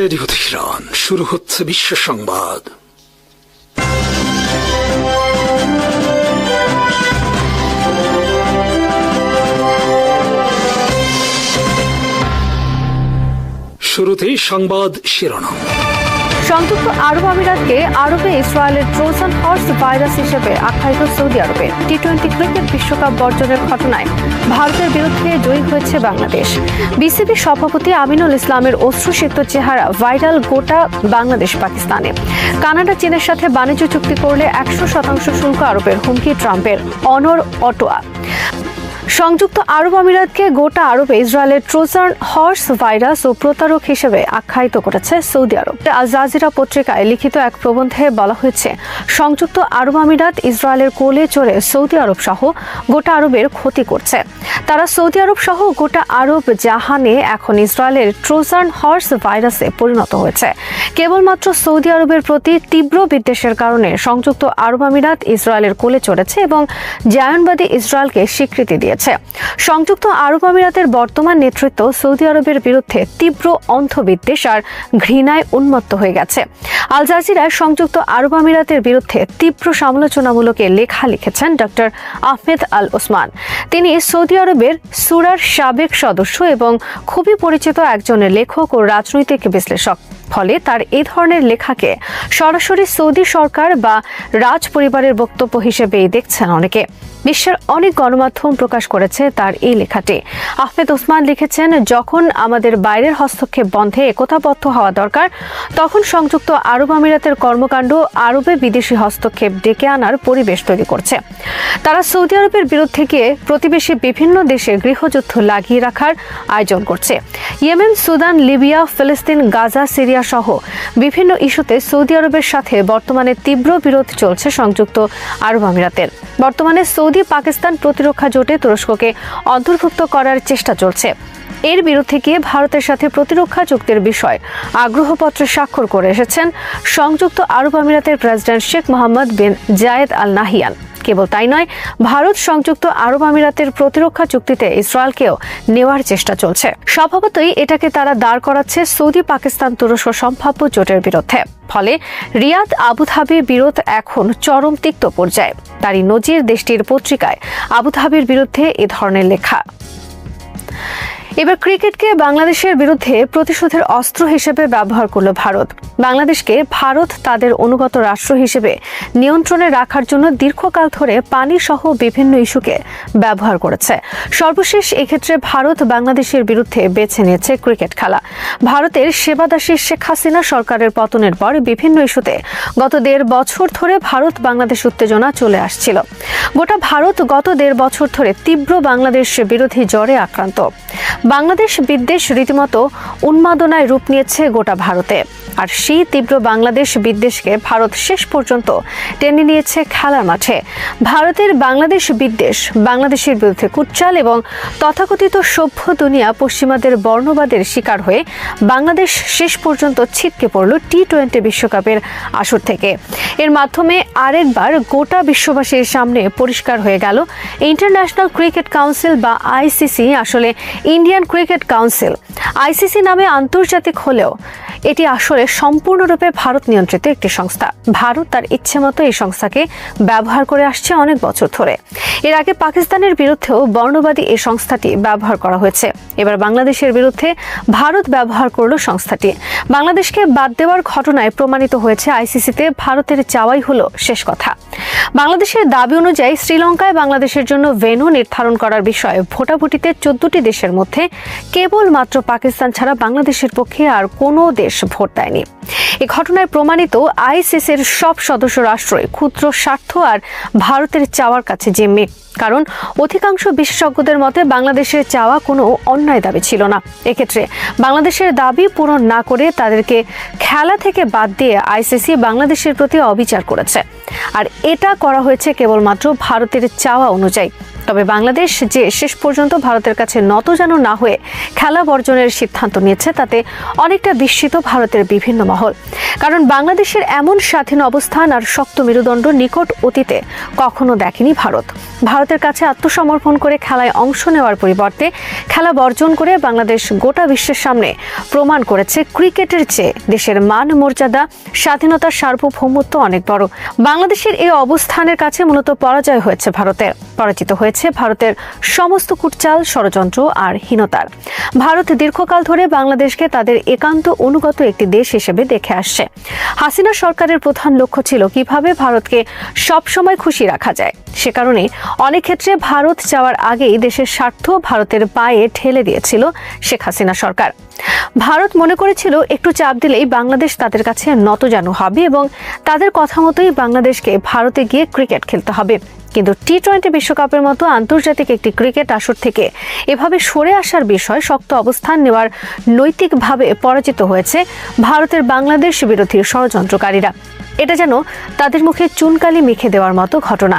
Radio Tehran শুরু হচ্ছে বিশ্ব সংবাদ। শুরুতেই সংবাদ শিরোনাম। সংযুক্ত আরব আমিরাতকে আরবে ইসরায়েলের ট্রোজান হর্স ভাইরাস হিসেবে আখ্যায়িত সৌদি আরবে। টি টোয়েন্টি ক্রিকেট বিশ্বকাপ বর্জনের ঘটনায় ভারতের বিরুদ্ধে জয়ী হয়েছে বাংলাদেশ। বিসিবি সভাপতি আমিনুল ইসলামের অশ্রুসিক্ত চেহারা ভাইরাল গোটা বাংলাদেশ পাকিস্তানে। কানাডা, চীনের সাথে বাণিজ্য চুক্তি করলে একশো শতাংশ শুল্ক আরোপের হুমকি ট্রাম্পের। অনর অটোয়া। সংযুক্ত আরব আমিরাতকে গোটা আরবে ইসরায়েলের ট্রোজান হর্স ভাইরাস ও প্রতারক হিসেবে আখ্যায়িত করেছে সৌদি আরব। আল জাজিরা পত্রিকায় লিখিত এক প্রবন্ধে বলা হয়েছে, সংযুক্ত আরব আমিরাত ইসরায়েলের কোলে চড়ে সৌদি আরব সহ গোটা আরবের ক্ষতি করছে। তারা সৌদি আরব সহ গোটা আরব জাহানে এখন ইসরায়েলের ট্রোজান হর্স ভাইরাসে পরিণত হয়েছে। কেবলমাত্র সৌদি আরবের প্রতি তীব্র বিদ্বেষের কারণে সংযুক্ত আরব আমিরাত ইসরায়েলের কোলে চড়েছে এবং জায়নবাদী ইসরায়েলকে স্বীকৃতি দিয়েছে। সংযুক্ত আরব আমিরাতের বর্তমান নেতৃত্ব সৌদি আরবের বিরুদ্ধে তীব্র অন্ধবিদ্বেষ আর ঘৃণায় উন্মত্ত হয়ে গেছে। আল জাজিরায় সংযুক্ত আরব আমিরাতের বিরুদ্ধে তীব্র সমালোচনামূলক লেখা লিখেছেন ডক্টর আহমেদ আল ওসমান। তিনি সৌদি আরবের সুরার সাবেক সদস্য এবং খুবই পরিচিত একজন লেখক ও রাজনৈতিক বিশ্লেষক। ফলে তার এই ধরনের লেখাকে সরাসরি সৌদি সরকার বা রাজ পরিবারের বক্তব্য হিসেবেই দেখছেন অনেকে। বিশ্বের অনেক গণমাধ্যম প্রকাশ করেছে তার এই লেখাটি। আহমেদ ওসমান লিখেছেন, যখন আমাদের বাইরের হস্তক্ষেপ বন্ধে একতাবদ্ধ হওয়া দরকার, তখন সংযুক্ত আরব আমিরাতের কর্মকাণ্ড আরবে বিদেশি হস্তক্ষেপ ডেকে আনার পরিবেশ তৈরি করছে। তারা সৌদি আরবের বিরুদ্ধে গিয়ে প্রতিবেশী বিভিন্ন দেশে গৃহযুদ্ধ লাগিয়ে রাখার আয়োজন করছে। ইয়েমেন, সুদান, লিবিয়া, ফিলিস্তিন, গাজা, সিরিয়া সহ বিভিন্ন ইস্যুতে সৌদি আরবের সাথে বর্তমানে তীব্র বিরোধ চলছে সংযুক্ত আরব আমিরাতের। বর্তমানে সৌদি পাকিস্তান প্রতিরক্ষা জোটে তুরস্ককে অন্তর্ভুক্ত করার চেষ্টা চলছে। এর বিরুদ্ধে গিয়ে ভারতের সাথে প্রতিরক্ষা চুক্তির বিষয় আগ্রহপত্রে স্বাক্ষর করে এসেছেন সংযুক্ত আরব আমিরাতের president Sheikh Mohammed bin Zayed Al Nahyan. কেবল তাই নয়, ভারত সংযুক্ত আরব আমিরাতের প্রতিরক্ষা চুক্তিতে ইসরায়েলকেও নেওয়ার চেষ্টা চলছে। স্বভাবতই এটাকে তারা দাঁড় করাচ্ছে সৌদি পাকিস্তান তুরস্ক সম্ভাব্য জোটের বিরুদ্ধে। ফলে রিয়াদ আবুধাবির বিরোধ এখন চরম তিক্ত পর্যায়ে। তারই নজির দেশটির পত্রিকায় আবুধাবির বিরুদ্ধে এ ধরনের লেখা। এবার ক্রিকেটকে বাংলাদেশের বিরুদ্ধে প্রতিশোধের অস্ত্র হিসেবে ব্যবহার করল ভারত। বাংলাদেশকে ভারত তাদের অনুগত রাষ্ট্র হিসেবে নিয়ন্ত্রণে রাখার জন্য দীর্ঘকাল ধরে পানি সহ বিভিন্ন ইস্যুকে ব্যবহার করেছে। সর্বশেষ এক্ষেত্রে ভারত বাংলাদেশের বিরুদ্ধে বেছে নিয়েছে ক্রিকেট খেলা। ভারতের সেবাদাসী শেখ হাসিনা সরকারের পতনের পর বিভিন্ন ইস্যুতে গত দেড় বছর ধরে ভারত বাংলাদেশ উত্তেজনা চলে আসছিল। গোটা ভারত গত দেড় বছর ধরে তীব্র বাংলাদেশ বিরোধী জ্বরে আক্রান্ত। বাংলাদেশ বিদ্বেষ রীতিমতো উন্মাদনায় রূপ নিয়েছে গোটা ভারতে। আর সেই তীব্র বাংলাদেশ বিদ্বেষকে ভারত শেষ পর্যন্ত টেনে নিয়েছে খেলার মাঠে। ভারতের বাংলাদেশ বিদ্বেষ, বাংলাদেশের বিরুদ্ধে কুচ্চাল এবং তথাকথিত সভ্য দুনিয়া পশ্চিমাদের বর্ণবাদের শিকার হয়ে বাংলাদেশ শেষ পর্যন্ত ছিটকে পড়ল টি টোয়েন্টি বিশ্বকাপের আসর থেকে। এর মাধ্যমে আরেকবার গোটা বিশ্ববাসীর সামনে পরিষ্কার হয়ে গেল ইন্টারন্যাশনাল ক্রিকেট কাউন্সিল বা আইসিসি। আসলে ইন্ডিয়ান ক্রিকেট কাউন্সিল আইসিসি নামে আন্তর্জাতিক হলেও এটি আসলে সম্পূর্ণরূপে ভারত নিয়ন্ত্রিত একটি সংস্থা। ভারত তার ইচ্ছে মতো এই সংস্থাকে ব্যবহার করে আসছে অনেক বছর ধরে। এর আগে পাকিস্তানের বিরুদ্ধেও বর্ণবাদী এই সংস্থাটি ব্যবহার করা হয়েছে। এবার বাংলাদেশের বিরুদ্ধে ভারত ব্যবহার করল সংস্থাটি। বাংলাদেশকে বাদ দেওয়ার ঘটনায় প্রমাণিত হয়েছে আইসিসিতে ভারতের চাওয়াই হলো শেষ কথা। বাংলাদেশের দাবি অনুযায়ী শ্রীলঙ্কায় বাংলাদেশের জন্য ভেন্যু নির্ধারণ করার বিষয়ে ভোটাভুটিতে চোদ্দটি দেশের মধ্যে কেবলমাত্র পাকিস্তান ছাড়া বাংলাদেশের পক্ষে আর কোনো দেশ ভোট দেয়নি। এ ঘটনায় প্রমাণিত আইসিসির সব সদস্য রাষ্ট্রই ক্ষুদ্র স্বার্থ আর ভারতের চাওয়ার কাছে জিম্মি। কারণ অধিকাংশ বিশেষজ্ঞদের মতে বাংলাদেশের চাওয়া কোনো অন্যায় দাবি ছিল না। এক্ষেত্রে বাংলাদেশের দাবি পূরণ না করে তাদেরকে খেলা থেকে বাদ দিয়ে আইসিসি বাংলাদেশের প্রতি অবিচার করেছে। আর এটা করা হয়েছে কেবলমাত্র ভারতের চাওয়া অনুযায়ী। তবে বাংলাদেশ যে শেষ পর্যন্ত ভারতের কাছে নত যেন না হয়ে খেলা বর্জনের সিদ্ধান্ত নিয়েছে, তাতে অনেকটা বিস্মিত ভারতের বিভিন্ন মহল। কারণ বাংলাদেশের এমন স্বাধীন অবস্থান আর শক্ত মেরুদণ্ড নিকট অতীতে কখনো দেখেনি ভারত। ভারতের কাছে আত্মসমর্পণ করে খেলায় অংশ নেওয়ার পরিবর্তে খেলা বর্জন করে বাংলাদেশ গোটা বিশ্বের সামনে প্রমাণ করেছে ক্রিকেটের চেয়ে দেশের মান মর্যাদা, স্বাধীনতার সার্বভৌমত্ব অনেক বড়। বাংলাদেশের এই অবস্থানের কাছে মূলত পরাজয় হয়েছে ভারতের। পরাজিত হয়েছে ভারতের সমস্ত কুটচাল, ষড়যন্ত্র আর হীনতার। ভারত দীর্ঘকাল ধরে বাংলাদেশকে তাদের একান্ত অনুগত একটি দেশ হিসেবে দেখে আসছে। হাসিনা সরকারের প্রধান লক্ষ্য ছিল কীভাবে ভারতকে সবসময় খুশি রাখা যায়। সে কারণে অনেক ক্ষেত্রে ভারত যাওয়ার আগেই দেশের স্বার্থ ভারতের পায়ে ঠেলে দিয়েছিল শেখ হাসিনা সরকার। ভারত মনে করেছিল একটু চাপ দিলেই বাংলাদেশ তাদের কাছে নত নতজানু হবে এবং তাদের কথা মতোই বাংলাদেশকে ভারতে গিয়ে ক্রিকেট খেলতে হবে। কিন্তু টি টোয়েন্টি বিশ্বকাপের মতো আন্তর্জাতিক একটি ক্রিকেট আসর থেকে এভাবে সরে আসার বিষয় শক্ত অবস্থান নেওয়ার নৈতিকভাবে পরাজিত হয়েছে ভারতের বাংলাদেশ বিরোধী ষড়যন্ত্রকারীরা। এটা যেন তাদের মুখে চুনকালি মেখে দেওয়ার মতো ঘটনা।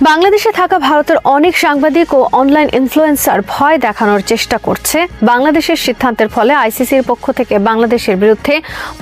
বাংলাদেশে থাকা ভারতের অনেক সাংবাদিক ও অনলাইন ইনফ্লুয়েন্সার ভয় দেখানোর চেষ্টা করছে। বাংলাদেশের সিদ্ধান্তের ফলে আইসিসির পক্ষ থেকে বাংলাদেশের বিরুদ্ধে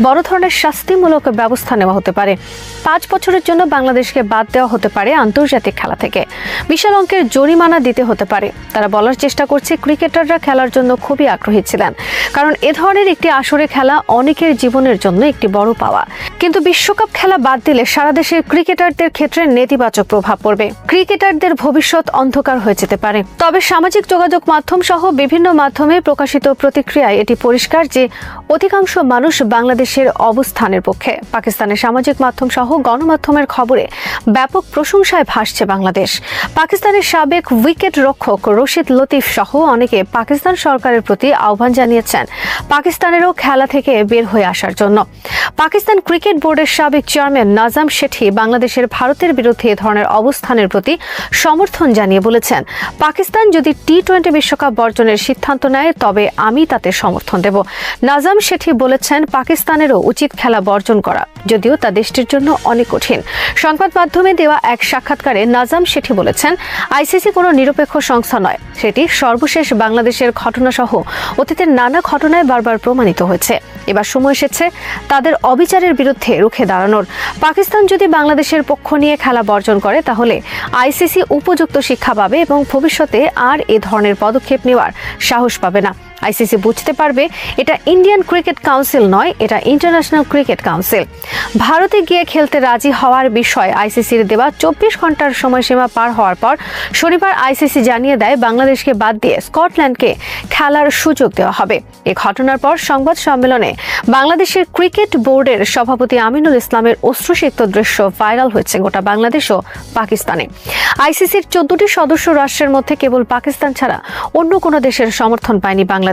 বড় ধরনের শাস্তিমূলক ব্যবস্থা নেওয়া হতে পারে। পাঁচ বছরের জন্য বাংলাদেশকে বাদ দেওয়া হতে পারে আন্তর্জাতিক খেলা থেকে। বিশাল অঙ্কের জরিমানা দিতে হতে পারে। তারা বলার চেষ্টা করছে, ক্রিকেটাররা খেলার জন্য খুবই আগ্রহী ছিলেন। কারণ এ ধরনের একটি আসরে খেলা অনেকের জীবনের জন্য একটি বড় পাওয়া। কিন্তু বিশ্বকাপ খেলা বাদ দিলে সারা দেশের ক্রিকেটারদের ক্ষেত্রে নেতিবাচক প্রভাব পড়বে। ক্রিকেটারদের ভবিষ্যৎ অন্ধকার হয়ে যেতে পারে। তবে সামাজিক যোগাযোগ মাধ্যম সহ বিভিন্ন মাধ্যমে প্রকাশিত প্রতিক্রিয়ায় এটি পরিষ্কার যে অধিকাংশ মানুষ বাংলাদেশের অবস্থানের পক্ষে। পাকিস্তানের সামাজিক মাধ্যম সহ গণমাধ্যমের খবরে ব্যাপক প্রশংসায় ভাসছে বাংলাদেশ। পাকিস্তানের সাবেক উইকেট রক্ষক রশিদ লতিফ সহ অনেকে পাকিস্তান সরকারের প্রতি আহ্বান জানিয়েছেন পাকিস্তানেরও খেলা থেকে বের হয়ে আসার জন্য। পাকিস্তান ক্রিকেট বোর্ডের সাবেক চেয়ারম্যান নাজাম শেঠি বাংলাদেশের ভারতের বিরুদ্ধে এ ধরনের অবস্থানের প্রতি সমর্থন জানিয়ে বলেছেন, পাকিস্তান যদি টি টোয়েন্টি বিশ্বকাপ বর্জনের সিদ্ধান্ত নেয়, তবে আমি তাতে সমর্থন দেব। নাজাম শেঠি বলেছেন, পাকিস্তানেরও উচিত খেলা বর্জন করা, যদিও তা দেশটির জন্য অনেক কঠিন। সংবাদ মাধ্যমে দেওয়া এক সাক্ষাৎকারে নাজাম শেঠি বলেছেন, আইসিসি কোনো নিরপেক্ষ সংস্থা নয়। সেটি সর্বশেষ বাংলাদেশের ঘটনাসহ অতীতের নানা ঘটনায় বারবার প্রমাণিত হয়েছে। এবার সময় এসেছে তাদের অবিচারের বিরুদ্ধে রুখে দাঁড়ানোর। পাকিস্তান যদি বাংলাদেশের পক্ষ নিয়ে খেলা বর্জন করে, তাহলে আইসিসি উপযুক্ত শিক্ষা পাবে এবং ভবিষ্যতে আর এ ধরনের পদক্ষেপ নেওয়ার সাহস পাবে না। আইসিসি বুঝতে পারবে, এটা ইন্ডিয়ান ক্রিকেট কাউন্সিল নয়, এটা ইন্টারন্যাশনাল ক্রিকেট কাউন্সিল। ভারতে গিয়ে খেলতে রাজি হওয়ার বিষয়ে আইসিসির দেওয়া চব্বিশ ঘণ্টার সময়সীমা পার হওয়ার পর শনিবার আইসিসি জানিয়ে দেয়, বাংলাদেশকে বাদ দিয়ে স্কটল্যান্ডকে খেলার সুযোগ দেওয়া হবে। এ ঘটনার পর সংবাদ সম্মেলনে বাংলাদেশের ক্রিকেট বোর্ডের সভাপতি আমিনুল ইসলামের অশ্রুসিক্ত দৃশ্য ভাইরাল হয়েছে গোটা বাংলাদেশ ও পাকিস্তানে। আইসিসির চোদ্দটি সদস্য রাষ্ট্রের মধ্যে কেবল পাকিস্তান ছাড়া অন্য কোনো দেশের সমর্থন পায়নি বাংলাদেশ।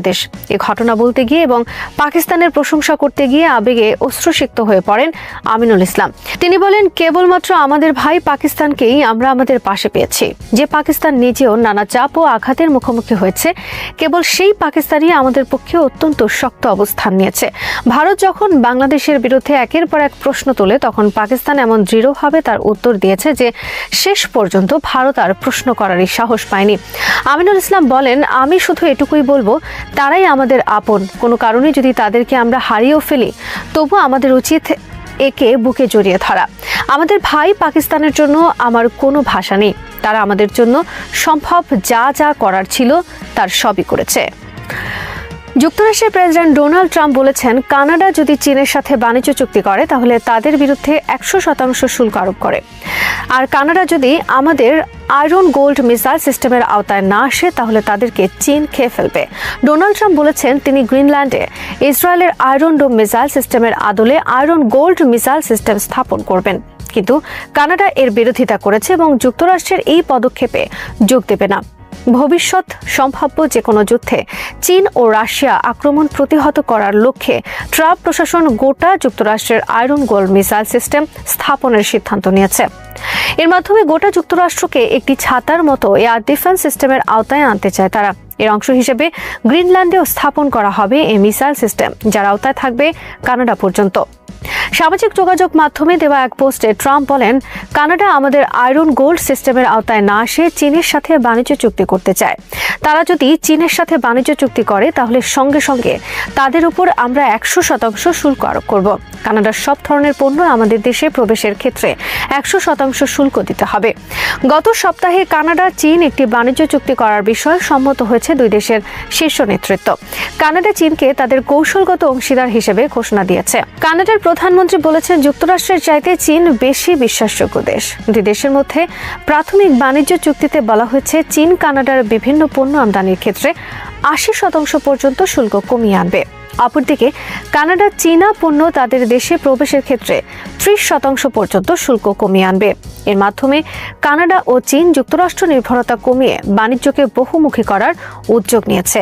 এ ঘটনা বলতে গিয়ে এবং পাকিস্তানের প্রশংসা করতে গিয়ে আবেগে অশ্রুসিক্ত হয়ে পড়েন আমিনুল ইসলাম। তিনি বলেন, কেবলমাত্র আমাদের ভাই পাকিস্তানকেই আমরা আমাদের পাশে পেয়েছি। যে পাকিস্তান নিজেও নানা চাপ ও আঘাতের মুখোমুখি হয়েছে, কেবল সেই পাকিস্তানই আমাদের পক্ষে অত্যন্ত শক্ত অবস্থান নিয়েছে। ভারত যখন বাংলাদেশের বিরুদ্ধে একের পর এক প্রশ্ন তোলে, তখন পাকিস্তান এমন দৃঢ়ভাবে তার উত্তর দিয়েছে যে, শেষ পর্যন্ত ভারত আর প্রশ্ন করারই সাহস পায়নি। আমিনুল ইসলাম বলেন, আমি শুধু এটুকুই বলব তারাই আমাদের আপন। কোনো কারণে যদি তাদেরকে আমরা হারিয়েও ফেলি তবু আমাদের উচিত একে বুকে জড়িয়ে ধরা। আমাদের ভাই পাকিস্তানের জন্য আমার কোনো ভাষা নেই। তারা আমাদের জন্য সম্ভব যা যা করার ছিল, তার সবই করেছে। যুক্তরাষ্ট্রের প্রেসিডেন্ট ডোনাল্ড ট্রাম্প বলেছেন, কানাডা যদি চীনের সাথে বাণিজ্য চুক্তি করে, তাহলে তাদের বিরুদ্ধে একশো শতাংশ শুল্ক আরোপ করে। আর কানাডা যদি আমাদের আয়রন গোল্ড মিসাইল সিস্টেমের আওতায় না আসে, তাহলে তাদেরকে চীন খেয়ে ফেলবে। ডোনাল্ড ট্রাম্প বলেছেন, তিনি গ্রিনল্যান্ডে ইসরায়েলের আয়রন ডোম মিসাইল সিস্টেমের আদলে আয়রন গোল্ড মিসাইল সিস্টেম স্থাপন করবেন। কিন্তু কানাডা এর বিরোধিতা করেছে এবং যুক্তরাষ্ট্রের এই পদক্ষেপে যোগ দেবে না। ভবিষ্যৎ সম্ভাব্য যে কোনো যুদ্ধে চীন ও রাশিয়া আক্রমণ প্রতিহত করার লক্ষ্যে ট্রাম্প প্রশাসন গোটা যুক্তরাষ্ট্রের আয়রন গোল্ড মিসাইল সিস্টেম স্থাপনের সিদ্ধান্ত নিয়েছে। এর মাধ্যমে গোটা যুক্তরাষ্ট্রকে একটি ছাতার মতো এয়ার ডিফেন্স সিস্টেমের আওতায় আনতে চায় তারা। এর অংশ হিসেবে গ্রিনল্যান্ডেও স্থাপন করা হবে এই মিসাইল সিস্টেম, যার আওতায় থাকবে কানাডা পর্যন্ত। সামাজিক যোগাযোগ মাধ্যমে দেওয়া এক পোস্টে ট্রাম্প বলেন, কানাডা আমাদের আয়রন গোল্ড সিস্টেমের আওতায় না আসে, চীনের সাথে বাণিজ্য চুক্তি করতে চায়। তারা যদি চীনের সাথে বাণিজ্য চুক্তি করে, তাহলে সঙ্গে সঙ্গে তাদের উপর আমরা একশো শতাংশ শুল্ক আরোপ করব। কানাডার সব ধরনের পণ্য আমাদের দেশে প্রবেশের ক্ষেত্রে একশো শতাংশ শুল্ক দিতে হবে। গত সপ্তাহে কানাডা, চীন একটি বাণিজ্য চুক্তি করার বিষয়ে সম্মত হয়েছে দুই দেশের শীর্ষ নেতৃত্ব। কানাডা, চীনকে তাদের কৌশলগত অংশীদার হিসেবে ঘোষণা দিয়েছে। কানাডার প্রধানমন্ত্রী বলেছেন যুক্তরাষ্ট্রের চাইতে চীন বেশি বিশ্বাসযোগ্য দেশ। দুই দেশের মধ্যে প্রাথমিক বাণিজ্য চুক্তিতে বলা হয়েছে, চীন কানাডার বিভিন্ন পণ্য আমদানির ক্ষেত্রে আশি শতাংশ পর্যন্ত শুল্ক কমিয়ে আনবে। অপরদিকে, কানাডা, চীনা পণ্য তাদের দেশে প্রবেশের ক্ষেত্রে ত্রিশ শতাংশ পর্যন্ত শুল্ক কমিয়ে আনবে। এর মাধ্যমে কানাডা ও চীন যুক্তরাষ্ট্র নির্ভরতা কমিয়ে বাণিজ্যকে বহুমুখী করার উদ্যোগ নিয়েছে।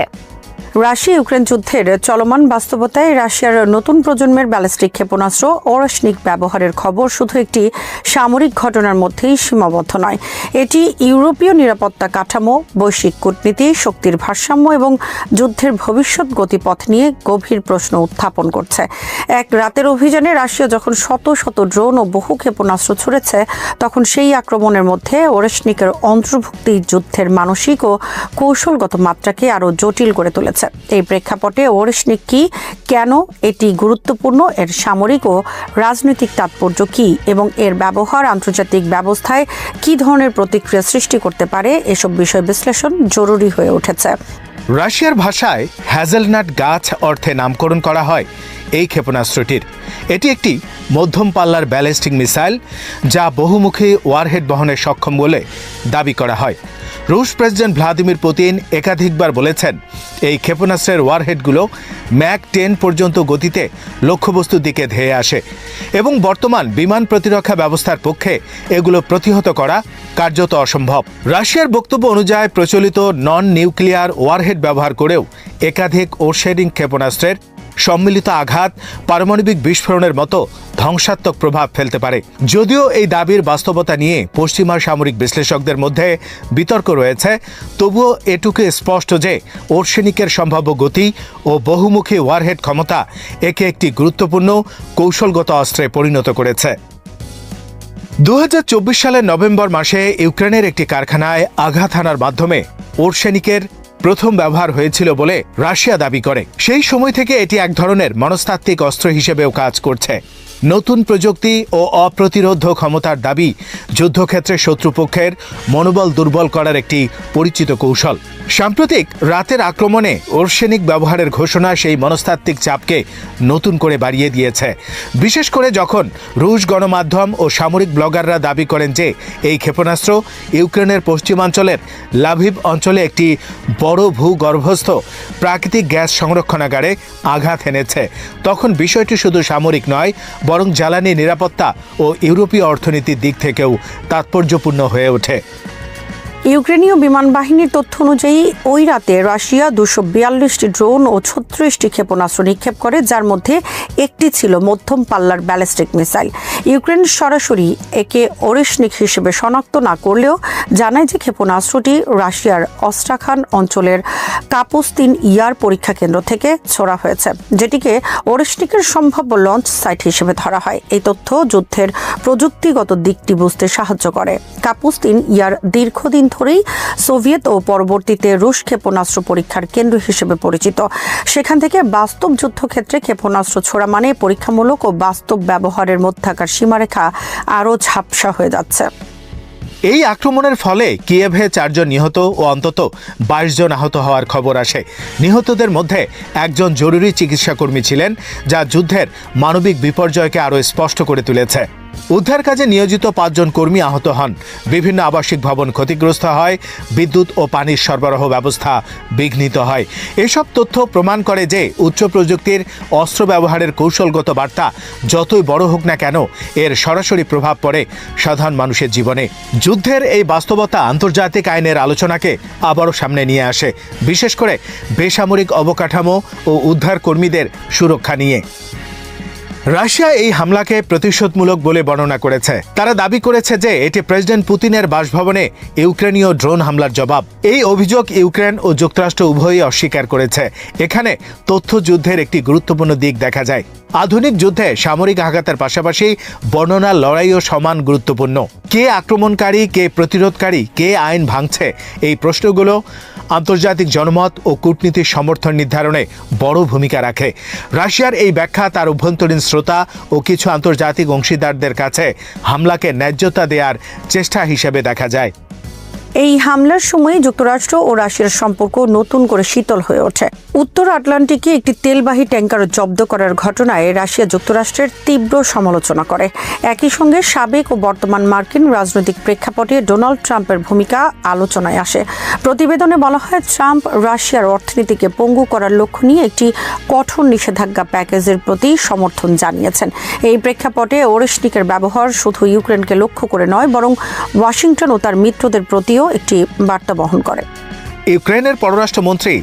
রাশিয়া ইউক্রেন যুদ্ধের চলমান বাস্তবতায় রাশিয়ার নতুন প্রজন্মের ব্যালিস্টিক ক্ষেপণাস্ত্র ওরাসনিক ব্যবহারের খবর শুধু একটি সামরিক ঘটনার মধ্যেই সীমাবদ্ধ নয়। এটি ইউরোপীয় নিরাপত্তা কাঠামো, বৈশ্বিক কূটনীতি, শক্তির ভারসাম্য এবং যুদ্ধের ভবিষ্যৎ গতিপথ নিয়ে গভীর প্রশ্ন উত্থাপন করছে। এক রাতের অভিযানে রাশিয়া যখন শত শত ড্রোন ও বহু ক্ষেপণাস্ত্র ছুড়েছে, তখন সেই আক্রমণের মধ্যে ওরেশনিকের অন্তর্ভুক্তি, যুদ্ধের মানসিক ও কৌশলগত মাত্রাকে আরও জটিল করে তুলেছে। এই প্রেক্ষাপটে ওরেশনিক কি, কেন এটি গুরুত্বপূর্ণ, এর সামরিক ও রাজনৈতিক তাৎপর্য কি এবং এর ব্যবহার আন্তর্জাতিক ব্যবস্থায় কি ধরনের প্রতিক্রিয়া সৃষ্টি করতে পারে, এসব বিষয় বিশ্লেষণ জরুরি হয়ে উঠেছে। রাশিয়ার ভাষায় হ্যাজেলনাট গাছ অর্থে নামকরণ করা হয়। এই ক্ষেপণাস্ত্রটির। এটি একটি মধ্যম পাল্লার ব্যালিস্টিক মিসাইল যা বহুমুখী ওয়ারহেড বহনে সক্ষম বলে দাবি করা হয়। রুশ প্রেসিডেন্ট ভ্লাদিমির পুতিন একাধিকবার বলেছেন, এই ক্ষেপণাস্ত্রের ওয়ারহেডগুলো ম্যাক টেন পর্যন্ত গতিতে লক্ষ্যবস্তুর দিকে ধেয়ে আসে এবং বর্তমান বিমান প্রতিরক্ষা ব্যবস্থার পক্ষে এগুলো প্রতিহত করা কার্যত অসম্ভব। রাশিয়ার বক্তব্য অনুযায়ী প্রচলিত নন নিউক্লিয়ার ওয়ারহেড ব্যবহার করেও একাধিক ওরশেডিং ক্ষেপণাস্ত্রের সম্মিলিত আঘাত পারমাণবিক বিস্ফোরণের মতো ধ্বংসাত্মক প্রভাব ফেলতে পারে। যদিও এই দাবির বাস্তবতা নিয়ে পশ্চিমা সামরিক বিশ্লেষকদের মধ্যে বিতর্ক রয়েছে, তবুও এটুকু স্পষ্ট যে ওরসেনিকের সম্ভাব্য গতি ও বহুমুখী ওয়ারহেড ক্ষমতা একে একটি গুরুত্বপূর্ণ কৌশলগত অস্ত্রে পরিণত করেছে। দু হাজার চব্বিশ সালের নভেম্বর মাসে ইউক্রেনের একটি কারখানায় আঘাত হানার মাধ্যমে ওরসেনিকের প্রথম ব্যবহার হয়েছিল বলে রাশিয়া দাবি করে। সেই সময় থেকে এটি এক ধরনের মনস্তাত্ত্বিক অস্ত্র হিসেবেও কাজ করছে। নতুন প্রযুক্তি ও অপ্রতিরোধ ক্ষমতার দাবি যুদ্ধক্ষেত্রে শত্রুপক্ষের মনোবল দুর্বল করার একটি পরিচিত কৌশল। সাম্প্রতিক রাতের আক্রমণে ওরসেনিক ব্যবহারের ঘোষণা সেই মনস্তাত্ত্বিক চাপকে নতুন করে বাড়িয়ে দিয়েছে। বিশেষ করে যখন রুশ গণমাধ্যম ও সামরিক ব্লগাররা দাবি করেন যে এই ক্ষেপণাস্ত্র ইউক্রেনের পশ্চিমাঞ্চলের লাভিভ অঞ্চলে একটি বড় ভূগর্ভস্থ প্রাকৃতিক গ্যাস সংরক্ষণাগারে আঘাত এনেছে। তখন বিষয়টি শুধু সামরিক নয়, বরং জ্বালানি নিরাপত্তা ও ইউরোপীয় অর্থনীতির দিক থেকেও তাৎপর্যপূর্ণ হয়ে ওঠে। ইউক্রেনীয় বিমান বাহিনীর তথ্য অনুযায়ী, ওই রাতে রাশিয়া দুশো বিয়াল্লিশটি ড্রোন ও ছত্রিশটি ক্ষেপণাস্ত্র নিক্ষেপ করে, যার মধ্যে একটি ছিল মধ্যম পাল্লার ব্যালিস্টিক মিসাইল। ইউক্রেন সরাসরি একে ওরেশনিক হিসেবে শনাক্ত না করলেও জানায় যে ক্ষেপণাস্ত্রটি রাশিয়ার অস্ট্রাখান অঞ্চলের কাপুস্তিন ইয়ার পরীক্ষা কেন্দ্র থেকে ছোড়া হয়েছে, যেটিকে ওরেশনিকের সম্ভাব্য লঞ্চ সাইট হিসেবে ধরা হয়। এই তথ্য যুদ্ধের প্রযুক্তিগত দিকটি বুঝতে সাহায্য করে। কাপুস্তিন ইয়ার দীর্ঘদিন ধরেই সোভিয়েত ও পরবর্তীতে রুশ ক্ষেপণাস্ত্র পরীক্ষার কেন্দ্র হিসেবে পরিচিত। সেখান থেকে বাস্তব যুদ্ধক্ষেত্রে ক্ষেপণাস্ত্র ছোড়া মানে পরীক্ষামূলক ও বাস্তব ব্যবহারের মধ্যাকার সীমারেখা আরও ঝাপসা হয়ে যাচ্ছে। এই আক্রমণের ফলে কিয়েভে চারজন নিহত ও অন্তত বাইশ জন আহত হওয়ার খবর আসে। নিহতদের মধ্যে একজন জরুরি চিকিৎসাকর্মী ছিলেন, যা যুদ্ধের মানবিক বিপর্যয়কে আরও স্পষ্ট করে তুলেছে। উদ্ধার কাজে নিয়োজিত পাঁচজন কর্মী আহত হন। বিভিন্ন আবাসিক ভবন ক্ষতিগ্রস্ত হয়, বিদ্যুৎ ও পানির সরবরাহ ব্যবস্থা বিঘ্নিত হয়। এসব তথ্য প্রমাণ করে যে উচ্চ প্রযুক্তির অস্ত্র ব্যবহারের কৌশলগত বার্তা যতই বড় হোক না কেন, এর সরাসরি প্রভাব পড়ে সাধারণ মানুষের জীবনে। যুদ্ধের এই বাস্তবতা আন্তর্জাতিক আইনের আলোচনাকে আবারও সামনে নিয়ে আসে। বিশেষ করে বেসামরিক অবকাঠামো ও উদ্ধার কর্মীদের সুরক্ষা নিয়ে। রাশিয়া এই হামলাকে প্রতিশোধমূলক বলে বর্ণনা করেছে। তারা দাবি করেছে যে এটি প্রেসিডেন্ট পুতিনের বাসভবনে ইউক্রেনীয় ড্রোন হামলার জবাব। এই অভিযোগ ইউক্রেন ও যুক্তরাষ্ট্র উভয়ই অস্বীকার করেছে। এখানে তথ্য যুদ্ধের একটি গুরুত্বপূর্ণ দিক দেখা যায়। আধুনিক যুদ্ধে সামরিক আঘাতের পাশাপাশি বর্ণনা লড়াইও সমান গুরুত্বপূর্ণ। কে আক্রমণকারী, কে প্রতিরোধকারী, কে আইন ভাঙছে? এই প্রশ্নগুলো আন্তর্জাতিক জনমত ও কূটনীতির সমর্থন নির্ধারণে বড় ভূমিকা রাখে। রাশিয়ার এই ব্যাখ্যা তার অভ্যন্তরীণ শ্রোতা ও কিছু আন্তর্জাতিক অংশীদারদের কাছে হামলাকে ন্যায্যতা দেওয়ার চেষ্টা হিসেবে দেখা যায়। এই হামলার সময় যুক্তরাষ্ট্র ও রাশিয়ার সম্পর্ক নতুন করে শীতল হয়ে ওঠে। উত্তর আটলান্টিকে একটি তেলবাহী ট্যাঙ্কার জব্দ করার ঘটনায় রাশিয়া যুক্তরাষ্ট্রের তীব্র সমালোচনা করে। একই সঙ্গে সাবেক ও বর্তমান মার্কিন রাজনৈতিক প্রেক্ষাপটে ডোনাল্ড ট্রাম্পের ভূমিকা আলোচনায় আসে। প্রতিবেদনে বলা হয়, ট্রাম্প রাশিয়ার অর্থনীতিকে পঙ্গু করার লক্ষ্য নিয়ে একটি কঠোর নিষেধাজ্ঞা প্যাকেজের প্রতি সমর্থন জানিয়েছেন। এই প্রেক্ষাপটে ওরেশনিকের ব্যবহার শুধু ইউক্রেনকে লক্ষ্য করে নয়, বরং ওয়াশিংটন ও তার মিত্রদের প্রতিও একটি বার্তা বহন করে। ইউক্রেনের পররাষ্ট্রমন্ত্রী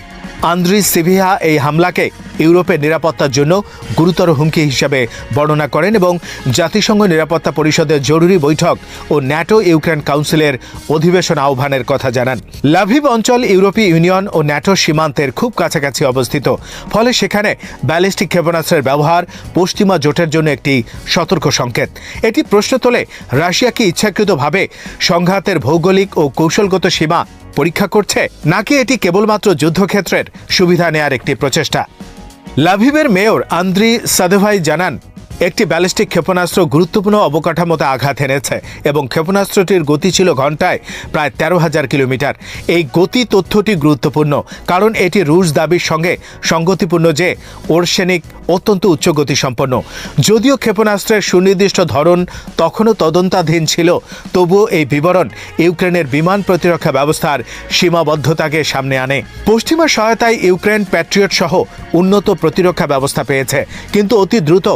আন্দ্রি সিভিহা এই হামলাকে ইউরোপের নিরাপত্তার জন্য গুরুতর হুমকি হিসাবে বর্ণনা করেন এবং জাতিসংঘ নিরাপত্তা পরিষদের জরুরি বৈঠক ও ন্যাটো ইউক্রেন কাউন্সিলের অধিবেশন আহ্বানের কথা জানান। লাভিভ অঞ্চল ইউরোপীয় ইউনিয়ন ও ন্যাটো সীমান্তের খুব কাছাকাছি অবস্থিত। ফলে সেখানে ব্যালিস্টিক ক্ষেপণাস্ত্রের ব্যবহার পশ্চিমা জোটের জন্য একটি সতর্ক সংকেত। এটি প্রশ্ন তোলে, রাশিয়া কি ইচ্ছাকৃতভাবে সংঘাতের ভৌগোলিক ও কৌশলগত সীমা পরীক্ষা করছে? নাকি এটি কেবলমাত্র যুদ্ধক্ষেত্রের সুবিধা নেয়ার একটি প্রচেষ্টা? লাভিবের মেয়র আন্দ্রি সাদেভাই জানান একটি ব্যালিস্টিক ক্ষেপণাস্ত্র গুরুত্বপূর্ণ অবকাঠামোতে আঘাত এনেছে এবং ক্ষেপণাস্ত্রটির গতি ছিল ঘন্টায় প্রায় তেরো হাজার কিলোমিটার। এই গতি তথ্যটি গুরুত্বপূর্ণ, কারণ এটি রুশ দাবির সঙ্গে সঙ্গতিপূর্ণ যে ওরসেনিক অত্যন্ত উচ্চ গতি সম্পন্ন যদিও ক্ষেপণাস্ত্রের সুনির্দিষ্ট ধরন তখনও তদন্তাধীন ছিল, তবুও এই বিবরণ ইউক্রেনের বিমান প্রতিরক্ষা ব্যবস্থার সীমাবদ্ধতাকে সামনে আনে। পশ্চিমা সহায়তায় ইউক্রেন প্যাট্রিয়ট সহ উন্নত প্রতিরক্ষা ব্যবস্থা পেয়েছে, কিন্তু অতি দ্রুত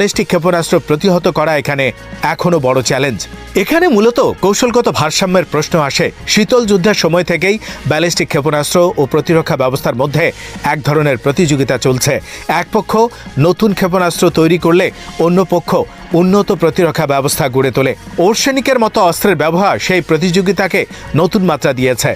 ব্যালিস্টিক ক্ষেপণাস্ত্র প্রতিহত করা এখানে এখনও বড় চ্যালেঞ্জ। এখানে মূলত কৌশলগত ভারসাম্যের প্রশ্ন আসে। শীতল যুদ্ধের সময় থেকেই ব্যালিস্টিক ক্ষেপণাস্ত্র ও প্রতিরক্ষা ব্যবস্থার মধ্যে এক ধরনের প্রতিযোগিতা চলছে। এক পক্ষ নতুন ক্ষেপণাস্ত্র তৈরি করলে অন্য পক্ষ উন্নত প্রতিরক্ষা ব্যবস্থা গড়ে তোলে। ওরসেনিকের মতো অস্ত্রের ব্যবহার সেই প্রতিযোগিতাকে নতুন মাত্রা দিয়েছে।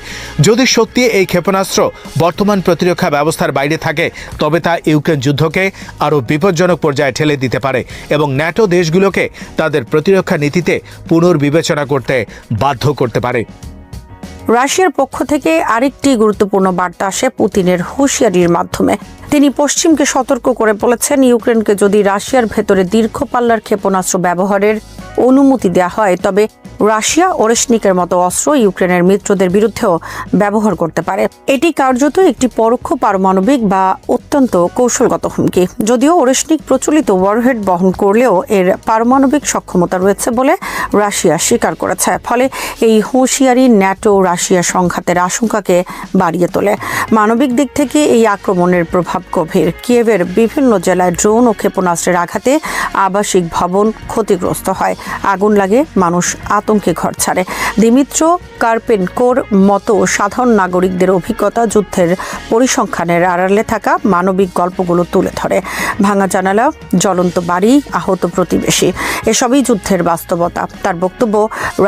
যদি সত্যি এই ক্ষেপণাস্ত্র বর্তমান প্রতিরক্ষা ব্যবস্থার বাইরে থাকে, তবে তা ইউক্রেন যুদ্ধকে আরও বিপজ্জনক পর্যায়ে ঠেলে দিতে পারে। এবং ন্যাটো দেশগুলোকে তাদের প্রতিরক্ষা নীতিতে পুনর্বিবেচনা করতে বাধ্য করতে পারে। রাশিয়ার পক্ষ থেকে আরেকটি গুরুত্বপূর্ণ বার্তা আসে পুতিনের হুঁশিয়ারির মাধ্যমে। তিনি পশ্চিমকে সতর্ক করে বলেছেন, ইউক্রেনকে যদি রাশিয়ার ভেতরে দীর্ঘ পাল্লার ক্ষেপণাস্ত্র ব্যবহারের অনুমতি দেওয়া হয়, তবে রাশিয়া ওরেশনিকের মতো অস্ত্র ইউক্রেনের মিত্রদের বিরুদ্ধেও ব্যবহার করতে পারে। এটি কার্যত একটি পরোক্ষ পারমাণবিক বা অত্যন্ত কৌশলগত হুমকি। যদিও ওরেশনিক প্রচলিত ওয়ারহেড বহন করলেও এর পারমাণবিক সক্ষমতা রয়েছে বলে রাশিয়া স্বীকার করেছে। ফলে এই হুঁশিয়ারি ন্যাটো রাশিয়া সংঘাতের আশঙ্কাকে বাড়িয়ে তোলে। মানবিক দিক থেকে এই আক্রমণের প্রভাব গভীর। কিয়েভের বিভিন্ন জেলায় ড্রোন ও ক্ষেপণাস্ত্রের আঘাতে আবাসিক ভবন ক্ষতিগ্রস্ত হয়। আগুন লাগে, মানুষ আতঙ্কে ঘর ছাড়ে। দিমিত্র কার্পেনকোর মতো সাধারণ নাগরিকদের অভিজ্ঞতা যুদ্ধের পরিসংখ্যানের আড়ালে থাকা মানবিক গল্পগুলো তুলে ধরে। ভাঙা জানালা, জ্বলন্ত বাড়ি, আহত প্রতিবেশী, এসবই যুদ্ধের বাস্তবতা। তার বক্তব্য,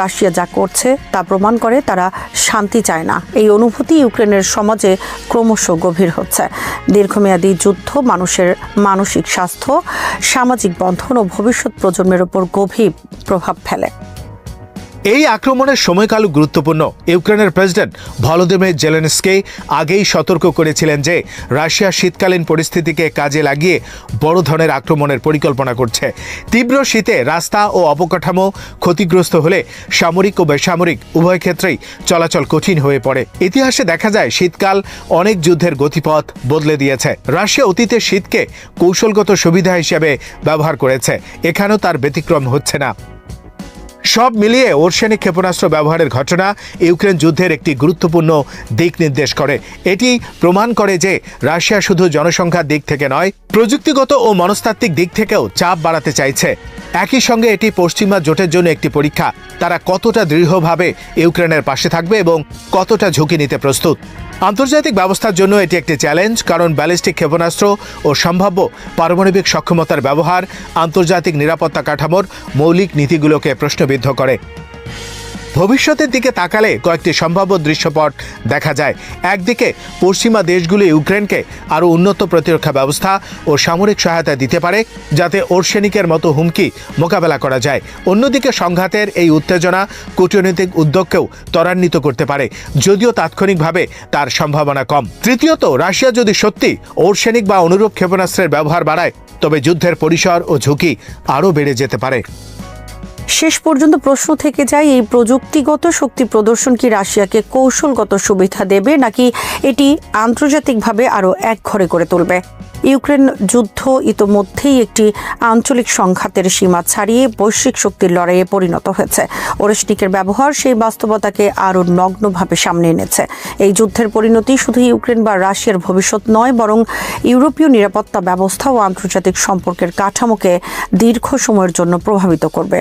রাশিয়া যা করছে তা প্রমাণ করে তারা শান্তি চায় না। এই অনুভূতি ইউক্রেনের সমাজে ক্রমশ গভীর হচ্ছে। দীর্ঘমেয়াদী যুদ্ধ মানুষের মানসিক স্বাস্থ্য, সামাজিক বন্ধন ও ভবিষ্যৎ প্রজন্মের উপর গভীর প্রভাব ফেলে। এই আক্রমণের সময়কালও গুরুত্বপূর্ণ। ইউক্রেনের প্রেসিডেন্ট ভলোদিমির জেলেনস্কে আগেই সতর্ক করেছিলেন যে, রাশিয়া শীতকালীন পরিস্থিতিকে কাজে লাগিয়ে বড় ধরনের আক্রমণের পরিকল্পনা করছে। তীব্র শীতে রাস্তা ও অবকাঠামো ক্ষতিগ্রস্ত হলে সামরিক ও বেসামরিক উভয় ক্ষেত্রেই চলাচল কঠিন হয়ে পড়ে। ইতিহাসে দেখা যায়, শীতকাল অনেক যুদ্ধের গতিপথ বদলে দিয়েছে। রাশিয়া অতীতে শীতকে কৌশলগত সুবিধা হিসেবে ব্যবহার করেছে। এখানেও তার ব্যতিক্রম হচ্ছে না। সব মিলিয়ে ওরসেনিক ক্ষেপণাস্ত্র ব্যবহারের ঘটনা ইউক্রেন যুদ্ধের একটি গুরুত্বপূর্ণ দিক নির্দেশ করে। এটি প্রমাণ করে যে রাশিয়া শুধু জনসংখ্যার দিক থেকে নয়, প্রযুক্তিগত ও মনস্তাত্ত্বিক দিক থেকেও চাপ বাড়াতে চাইছে। একই সঙ্গে এটি পশ্চিমা জোটের জন্য একটি পরীক্ষা। তারা কতটা দৃঢ়ভাবে ইউক্রেনের পাশে থাকবে এবং কতটা ঝুঁকি নিতে প্রস্তুত? আন্তর্জাতিক ব্যবস্থার জন্য এটি একটি চ্যালেঞ্জ, কারণ ব্যালিস্টিক ক্ষেপণাস্ত্র ও সম্ভাব্য পারমাণবিক সক্ষমতার ব্যবহার, আন্তর্জাতিক নিরাপত্তা কাঠামোর মৌলিক নীতিগুলোকে প্রশ্নবিদ্ধ করে। ভবিষ্যতের দিকে তাকালে কয়েকটি সম্ভাব্য দৃশ্যপট দেখা যায়। একদিকে, পশ্চিমা দেশগুলি ইউক্রেনকে আরও উন্নত প্রতিরক্ষা ব্যবস্থা ও সামরিক সহায়তা দিতে পারে, যাতে ওরসেনিকের মতো হুমকি মোকাবেলা করা যায়। অন্যদিকে, সংঘাতের এই উত্তেজনা কূটনৈতিক উদ্যোগকেও ত্বরান্বিত করতে পারে, যদিও তাৎক্ষণিকভাবে তার সম্ভাবনা কম। তৃতীয়ত, রাশিয়া যদি সত্যি ওরসেনিক বা অনুরূপ ক্ষেপণাস্ত্রের ব্যবহার বাড়ায়, তবে যুদ্ধের পরিসর ও ঝুঁকি আরও বেড়ে যেতে পারে। শেষ পর্যন্ত প্রশ্ন থেকে যায়, এই প্রযুক্তিগত শক্তি প্রদর্শন কি রাশিয়াকে কৌশলগত সুবিধা দেবে, নাকি এটি আন্তর্জাতিকভাবে আরও একঘরে করে তুলবে? ইউক্রেন যুদ্ধ ইতোমধ্যেই একটি আঞ্চলিক সংঘাতের সীমা ছাড়িয়ে বৈশ্বিক শক্তির লড়াইয়ে পরিণত হয়েছে। ওরেশনিকের ব্যবহার সেই বাস্তবতাকে আরও নগ্নভাবে সামনে এনেছে। এই যুদ্ধের পরিণতি শুধু ইউক্রেন বা রাশিয়ার ভবিষ্যৎ নয়, বরং ইউরোপীয় নিরাপত্তা ব্যবস্থা ও আন্তর্জাতিক সম্পর্কের কাঠামোকে দীর্ঘ সময়ের জন্য প্রভাবিত করবে।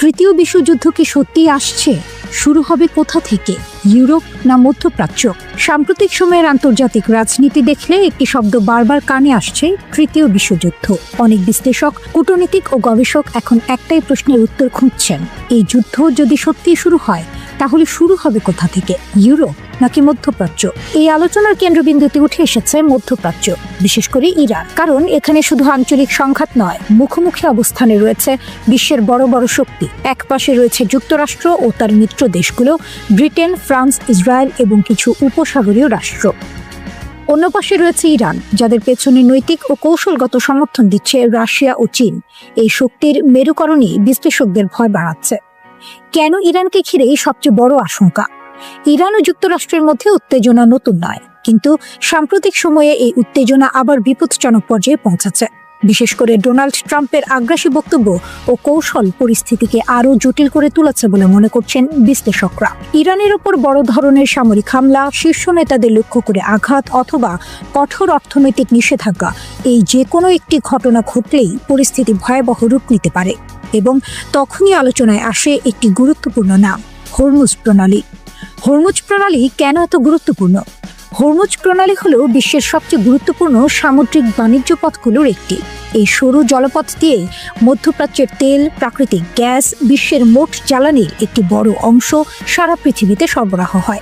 তৃতীয় বিশ্বযুদ্ধ কি সত্যি আসছে? শুরু হবে কোথা থেকে? ইউরোপ না মধ্যপ্রাচ্য? সাম্প্রতিক সময়ের আন্তর্জাতিক রাজনীতি দেখলে একটি শব্দ বারবার কানে আসছে, তৃতীয় বিশ্বযুদ্ধ। অনেক বিশ্লেষক, কূটনীতিক ও গবেষক এখন একটাই প্রশ্নের উত্তর খুঁজছেন। এই যুদ্ধ যদি সত্যি শুরু হয়, তাহলে শুরু হবে কোথা থেকে? ইউরোপ? নাকি মধ্যপ্রাচ্য? এই আলোচনার কেন্দ্রবিন্দুতে উঠে এসেছে মধ্যপ্রাচ্য, বিশেষ করে ইরান। কারণ এখানে শুধু আঞ্চলিক সংঘাত নয়, মুখোমুখি অবস্থানে রয়েছে বিশ্বের বড় বড় শক্তি। এক পাশে রয়েছে যুক্তরাষ্ট্র ও তার মিত্র দেশগুলো, ব্রিটেন, ফ্রান্স, ইসরায়েল এবং কিছু উপসাগরীয় রাষ্ট্র। অন্য পাশে রয়েছে ইরান, যাদের পেছনে নৈতিক ও কৌশলগত সমর্থন দিচ্ছে রাশিয়া ও চীন। এই শক্তির মেরুকরণই বিশ্লেষকদের ভয় বাড়াচ্ছে। কেন ইরানকে ঘিরেই সবচেয়ে বড় আশঙ্কা? ইরান ও যুক্তরাষ্ট্রের মধ্যে উত্তেজনা নতুন নয়, কিন্তু সাম্প্রতিক সময়ে এই উত্তেজনা আবার বিপদজনক পর্যায়ে পৌঁছেছে বিশেষ করে ডোনাল্ড ট্রাম্পের আগ্রাসী বক্তব্য ও কৌশল পরিস্থিতিকে আরও জটিল করে তুলেছে বলে মনে করছেন বিশ্লেষকরা। ইরানের ওপর বড় ধরনের সামরিক হামলা, শীর্ষ নেতাদের লক্ষ্য করে আঘাত অথবা কঠোর অর্থনৈতিক নিষেধাজ্ঞা, এই যে কোনো একটি ঘটনা ঘটলেই পরিস্থিতি ভয়াবহ রূপ নিতে পারে এবং তখনই আলোচনায় আসে একটি গুরুত্বপূর্ণ নাম, হরমুজ প্রণালী। হরমুজ প্রণালী কেন এত গুরুত্বপূর্ণ? হরমুজ প্রণালী হলো বিশ্বের সবচেয়ে গুরুত্বপূর্ণ সামুদ্রিক বাণিজ্য পথগুলোর একটি। এই সরু জলপথ দিয়ে মধ্যপ্রাচ্যের তেল, প্রাকৃতিক গ্যাস, বিশ্বের মোট জ্বালানির একটি বড় অংশ সারা পৃথিবীতে সরবরাহ হয়।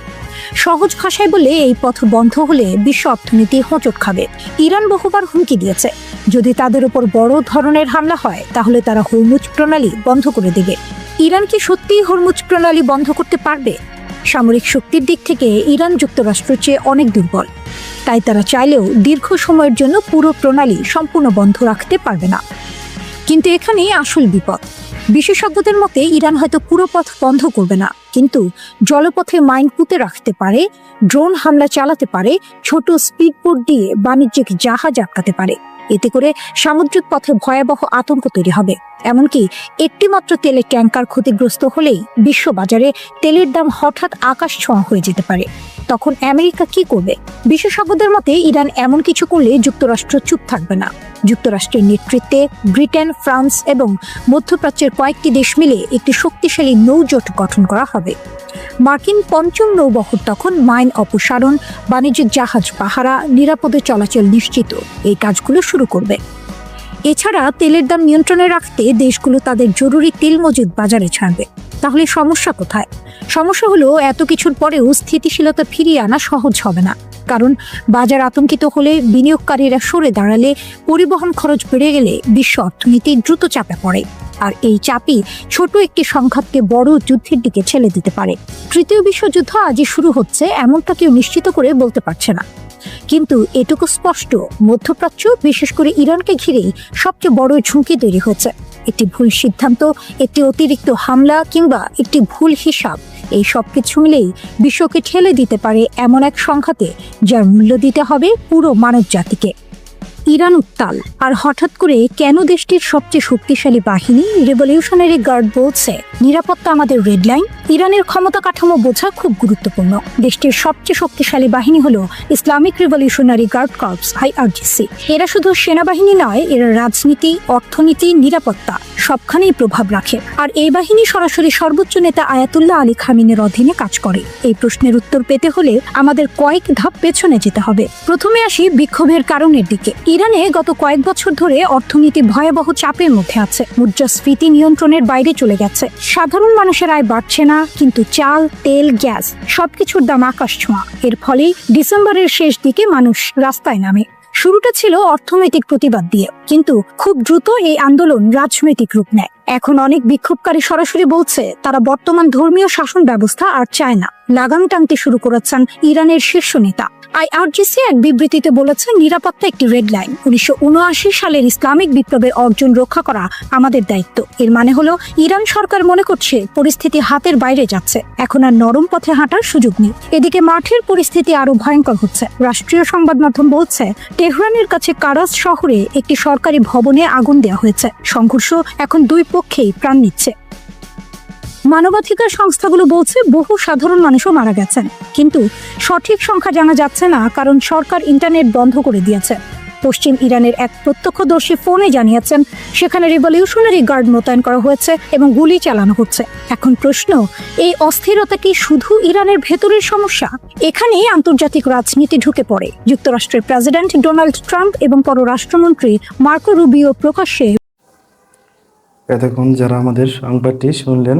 সহজ ভাষায় বলে এই পথ বন্ধ হলে বিশ্ব অর্থনীতি হোঁচট খাবে। ইরান বহুবার হুমকি দিয়েছে। যদি তাদের উপর বড় ধরনের হামলা হয়, তাহলে তারা হরমুজ প্রণালী বন্ধ করে দেবে। ইরান কি সত্যিই হরমুজ প্রণালী বন্ধ করতে পারবে? সামরিক শক্তির দিক থেকে ইরান যুক্তরাষ্ট্রের চেয়ে অনেক দুর্বল। তাই তারা চাইলেও দীর্ঘ সময়ের জন্য পুরো প্রণালী সম্পূর্ণ বন্ধ রাখতে পারবে না। কিন্তু এখানেই আসল বিপদ। বিশেষজ্ঞদের মতে, ইরান হয়তো পুরো পথ বন্ধ করবে না, কিন্তু জলপথে মাইন পুঁতে রাখতে পারে, ড্রোন হামলা চালাতে পারে, ছোট স্পিডবোট দিয়ে বাণিজ্যিক জাহাজ আটকাতে পারে। এতে করে সামুদ্রিক পথে ভয়াবহ আতঙ্ক তৈরি হবে। এমনকি একটিমাত্র তেলের ট্যাঙ্কার ক্ষতিগ্রস্ত হলেই বিশ্ববাজারে তেলের দাম হঠাৎ আকাশ ছোঁয়া হয়ে যেতে পারে। তখন আমেরিকা কি করবে? বিশেষজ্ঞদের মতে, ইরান এমন কিছু করলে যুক্তরাষ্ট্র চুপ থাকবে না। যুক্তরাষ্ট্রের নেতৃত্বে ব্রিটেন, ফ্রান্স এবং মধ্যপ্রাচ্যের কয়েকটি দেশ মিলে একটি শক্তিশালী নৌজোট গঠন করা হবে। মার্কিন পঞ্চম নৌবহর তখন মাইন অপসারণ, বাণিজ্যিক জাহাজ পাহারা, নিরাপদে চলাচল নিশ্চিত। এই কাজগুলো শুরু করবে। এছাড়া তেলের দাম নিয়ন্ত্রণে রাখতে দেশগুলো তাদের জরুরি তেল মজুদ বাজারে ছাড়বে। তাহলে সমস্যা কোথায়? সমস্যা হলো, এত কিছুর পরেও স্থিতিশীলতা ফিরিয়ে আনা সহজ হবে না। কারণ বাজার আতঙ্কিত হলে বিনিয়োগকারীরা সরে দাঁড়ালে পরিবহন খরচ বেড়ে গেলে বিশ্ব অর্থনীতি দ্রুত চাপে পড়ে। আর এই চাপই ছোট একটি সংঘাতকে বড় যুদ্ধের দিকে ঠেলে দিতে পারে। তৃতীয় বিশ্বযুদ্ধ আজই শুরু হচ্ছে, এমনটা কেউ নিশ্চিত করে বলতে পারছে না। কিন্তু এটুকু স্পষ্ট, মধ্যপ্রাচ্য, বিশেষ করে ইরানকে ঘিরেই সবচেয়ে বড় ঝুঁকি তৈরি হচ্ছে একটি ভুল সিদ্ধান্ত, একটি অতিরিক্ত হামলা কিংবা একটি ভুল হিসাব, এই সব কিছু মিলেই বিশ্বকে ঠেলে দিতে পারে এমন এক সংখ্যাতে যার মূল্য দিতে হবে পুরো মানব জাতিকে ইরান উত্তাল। আর হঠাৎ করে কেন দেশটির সবচেয়ে শক্তিশালী বাহিনী রেভলিউশনারি গার্ড বলছে, নিরাপত্তা আমাদের রেড লাইন, ইরানের ক্ষমতা কাঠামো বোঝা খুব গুরুত্বপূর্ণ। দেশটির সবচেয়ে শক্তিশালী বাহিনী হলো Islamic Revolutionary Guard Corps, IRGC. এরা শুধু সেনাবাহিনী নয়, এরা রাজনীতি, অর্থনীতি, নিরাপত্তা, সবখানেই প্রভাব রাখে। আর এই বাহিনী সরাসরি সর্বোচ্চ নেতা আয়াতুল্লাহ আলী খামিনের অধীনে কাজ করে। এই প্রশ্নের উত্তর পেতে হলে আমাদের কয়েক ধাপ পেছনে যেতে হবে। প্রথমে আসি বিক্ষোভের কারণের দিকে। ইরানে গত কয়েক বছর ধরে অর্থনীতি ভয়াবহ চাপের মধ্যে আছে। মুদ্রাস্ফীতি নিয়ন্ত্রণের বাইরে চলে গেছে। সাধারণ মানুষের আয় বাড়ছে না, কিন্তু চাল, তেল, গ্যাস সবকিছুর দাম আকাশ ছোঁয়া এর ফলেই ডিসেম্বরের শেষ দিকে মানুষ রাস্তায় নামে। শুরুটা ছিল অর্থনৈতিক প্রতিবাদ দিয়ে, কিন্তু খুব দ্রুত এই আন্দোলন রাজনৈতিক রূপ নেয়। এখন অনেক বিক্ষোভকারী সরাসরি বলছে, তারা বর্তমান ধর্মীয় শাসন ব্যবস্থা আর চায় না। লাগাম টানতে শুরু করেছেন ইরানের শীর্ষ নেতা। আইআরজিসি এক বিবৃতিতে বলেছে, নিরাপত্তা একটি রেড লাইন। উনিশশো সালের ইসলামিক বিপ্লবের অর্জন রক্ষা করা আমাদের দায়িত্ব। এর মানে হলো, ইরান সরকার মনে করছে পরিস্থিতি হাতের বাইরে যাচ্ছে। এখন আর নরম পথে হাঁটার সুযোগ নেই। এদিকে মাঠের পরিস্থিতি আরও ভয়ঙ্কর হচ্ছে। রাষ্ট্রীয় সংবাদ মাধ্যম বলছে, তেহরানের কাছে কারাস শহরে একটি সরকারি ভবনে আগুন দেওয়া হয়েছে। সংঘর্ষ এখন দুই পক্ষেই প্রাণ নিচ্ছে। মানবাধিকার সংস্থাগুলো বলছে বহু সাধারণ মানুষও মারা গেছেন। কিন্তু সঠিক সংখ্যা জানা যাচ্ছে না, কারণ সরকার ইন্টারনেট বন্ধ করে দিয়েছে। পশ্চিম ইরানের এক প্রত্যক্ষদর্শী ফোনে জানিয়েছেন, সেখানে রিভলিউশনারি গার্ড মোতায়েন করা হয়েছে এবং গুলি চালানো হচ্ছে। এখন প্রশ্ন, এই অস্থিরতা কি শুধু ইরানের ভেতরের সমস্যা? এখানেই আন্তর্জাতিক রাজনীতি ঢুকে পড়ে। যুক্তরাষ্ট্রের প্রেসিডেন্ট ডোনাল্ড ট্রাম্প এবং পররাষ্ট্রমন্ত্রী মার্কো রুবিও প্রকাশ্যে এতক্ষণ যারা আমাদের সংবাদটি শুনলেন